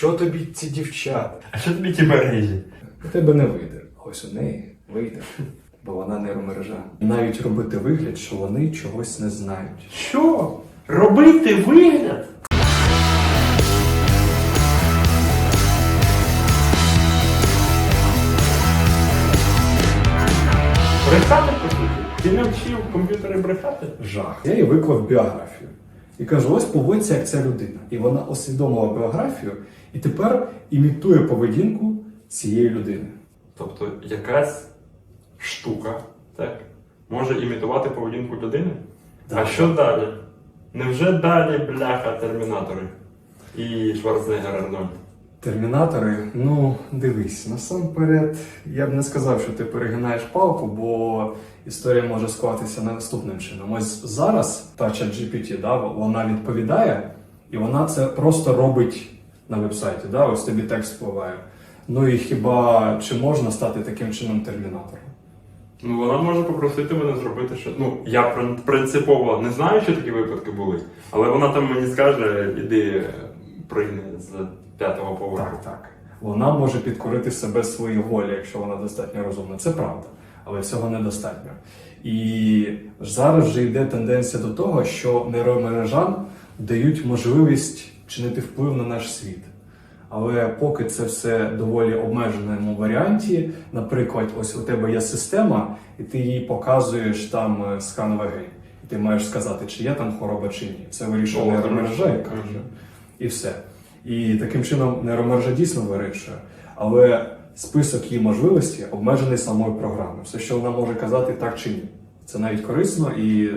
Що тобі ці дівчата? А що тобі ті мережі? У тебе не вийде. Ось у неї вийде. Бо вона нейромережа. Навіть робити вигляд, що вони чогось не знають. Що? Робити вигляд? Брехати, по суті? Ти не вчив комп'ютери брехати? Жах. Я їй виклав біографію. І кажу, ось поводься як ця людина. І вона усвідомила біографію і тепер імітує поведінку цієї людини. Тобто якась штука, так, може імітувати поведінку людини? А що далі? Невже далі бляха термінатори і Шварценеггер Арнольд? Термінатори, ну дивись, насамперед, я б не сказав, що ти перегинаєш палку, бо історія може склатися наступним чином. Ось зараз та ChatGPT, да, вона відповідає, і вона це просто робить на вебсайті. Да, ось тобі текст впливає. Ну і хіба чи можна стати таким чином термінатором? Ну, вона може попросити мене зробити що. Ну, я принципово не знаю, що такі випадки були, але вона там мені скаже, іди е, пригни з п'ятого поверху. Так, так. Вона може підкорити себе своїй волі, якщо вона достатньо розумна. Це правда, але цього недостатньо. І зараз вже йде тенденція до того, що нейромережам дають можливість чинити вплив на наш світ. Але поки це все доволі обмеженому варіанті, наприклад, ось у тебе є система, і ти їй показуєш там е, скан ваги. І ти маєш сказати, чи є там хвороба чи ні. Це вирішує нейромережа, яка Мгм. І все. І таким чином нейромережа дійсно вирішує. Але список її можливостей обмежений самою програмою. Все, що вона може казати, так чи ні. Це навіть корисно і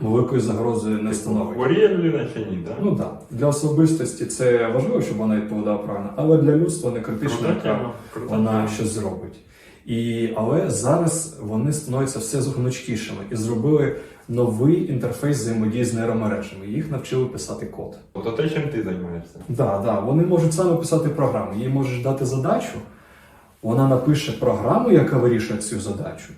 великої загрози не становить. Хворіє людина чи ні, так? Ну так, для особистості це важливо, щоб вона відповідала правильно, але для людства не критично, яка вона щось зробить. І, але зараз вони становляться все гнучкішими і зробили новий інтерфейс взаємодії з нейромережами. Їх навчили писати код. Тобто те, чим ти займаєшся. Да, да, вони можуть саме писати програми. Їй можеш дати задачу, вона напише програму, яка вирішує цю задачу,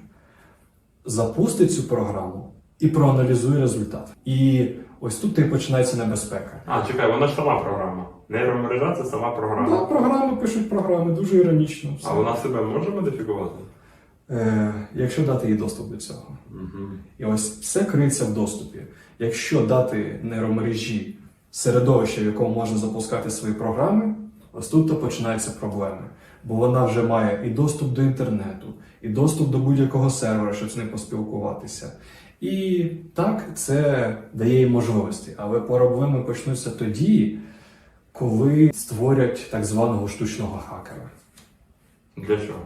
запустить цю програму і проаналізує результат. І ось тут і починається небезпека. А, чекай, вона ж сама програма. Нейромережа це сама програма. Да, програми пишуть програми, дуже іронічно. все. А вона себе може модифікувати? Е, якщо дати їй доступ до цього. Угу. І ось все криється в доступі. Якщо дати нейромережі середовище, в якому можна запускати свої програми, ось тут то починаються проблеми. Бо вона вже має і доступ до інтернету, і доступ до будь-якого сервера, щоб з ним поспілкуватися. І так це дає їй можливості. Але проблеми почнуться тоді, коли створять так званого штучного хакера. Для чого?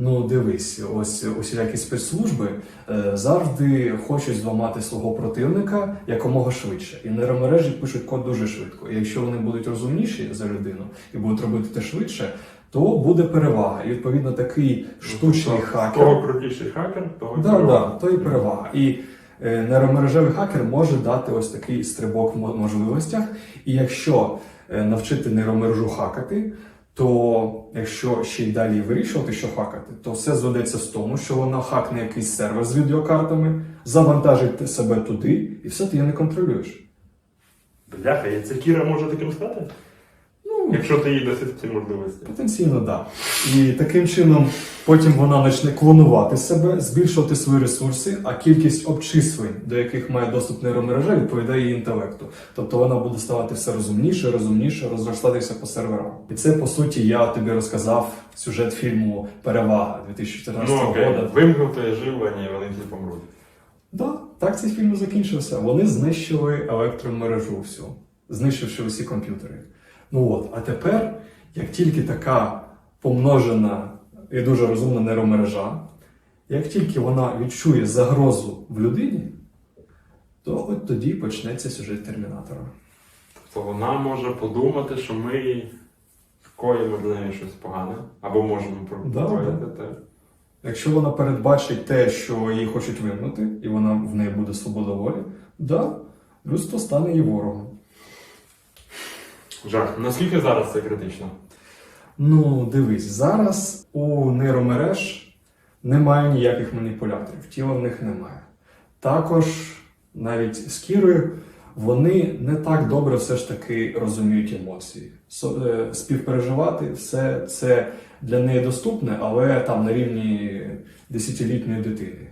Ну, дивись, ось усілякі спецслужби е, завжди хочуть зламати свого противника якомога швидше. І нейромережі пишуть код дуже швидко. І якщо вони будуть розумніші за людину і будуть робити те швидше, то буде перевага. І відповідно такий штучний Ну, хакер. Того крутіший хакер, того Да, перевага. да, то і перевага. І е, нейромережевий хакер може дати ось такий стрибок в можливостях. І якщо е, навчити нейромережу хакати, то якщо ще й далі вирішувати, що хакати, то все зведеться з тому, що вона хакне якийсь сервер з відеокартами, завантажить себе туди, і все ти її не контролюєш. Бляха, і це Кіра може таким стати? Ну, Якщо ти їй даси ці можливості. Потенційно, так. І таким чином потім вона почне клонувати себе, збільшувати свої ресурси, а кількість обчислень, до яких має доступ нейромережа, відповідає її інтелекту. Тобто вона буде ставати все розумніше, розумніше, розростатися по серверам. І це, по суті, я тобі розказав сюжет фільму Перевага 2014 Ну окей, року. вимкнути живлення і вони всі помруть. Да, так цей фільм закінчився. Вони знищили електромережу всю, знищивши усі комп'ютери. Ну от, а тепер, як тільки така помножена і дуже розумна нейромережа, як тільки вона відчує загрозу в людині, то от тоді почнеться сюжет термінатора. Тобто вона може подумати, що ми скоїмо для неї щось погане, або можемо Да, пропоїти те. Якщо вона передбачить те, що її хочуть вимкнути, і вона в неї буде свобода волі, да, людство стане її ворогом. Жах. Наскільки зараз це критично? Ну, дивись, зараз у нейромереж немає ніяких маніпуляторів, тіла в них немає. Також навіть з кірою вони не так добре все ж таки розуміють емоції. е, співпереживати, все це для неї доступне, але там на рівні десятилітньої дитини.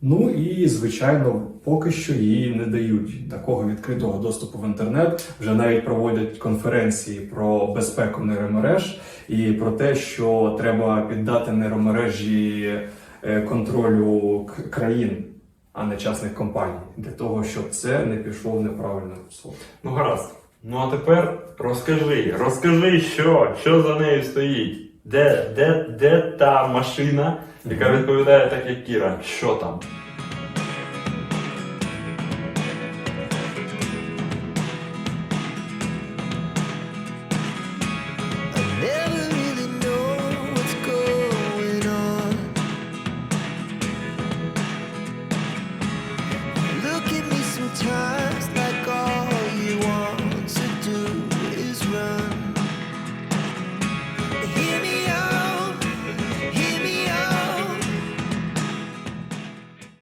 Ну і звичайно, поки що їй не дають такого відкритого доступу в інтернет. Вже навіть проводять конференції про безпеку нейромереж і про те, що треба піддати нейромережі е, контролю країн, а не частних компаній, для того, щоб це не пішло в неправильне русло. Ну гаразд. Ну а тепер розкажи, розкажи, що, що за нею стоїть. Де, де, де та машина, яка відповідає так, як Кіра? Що там?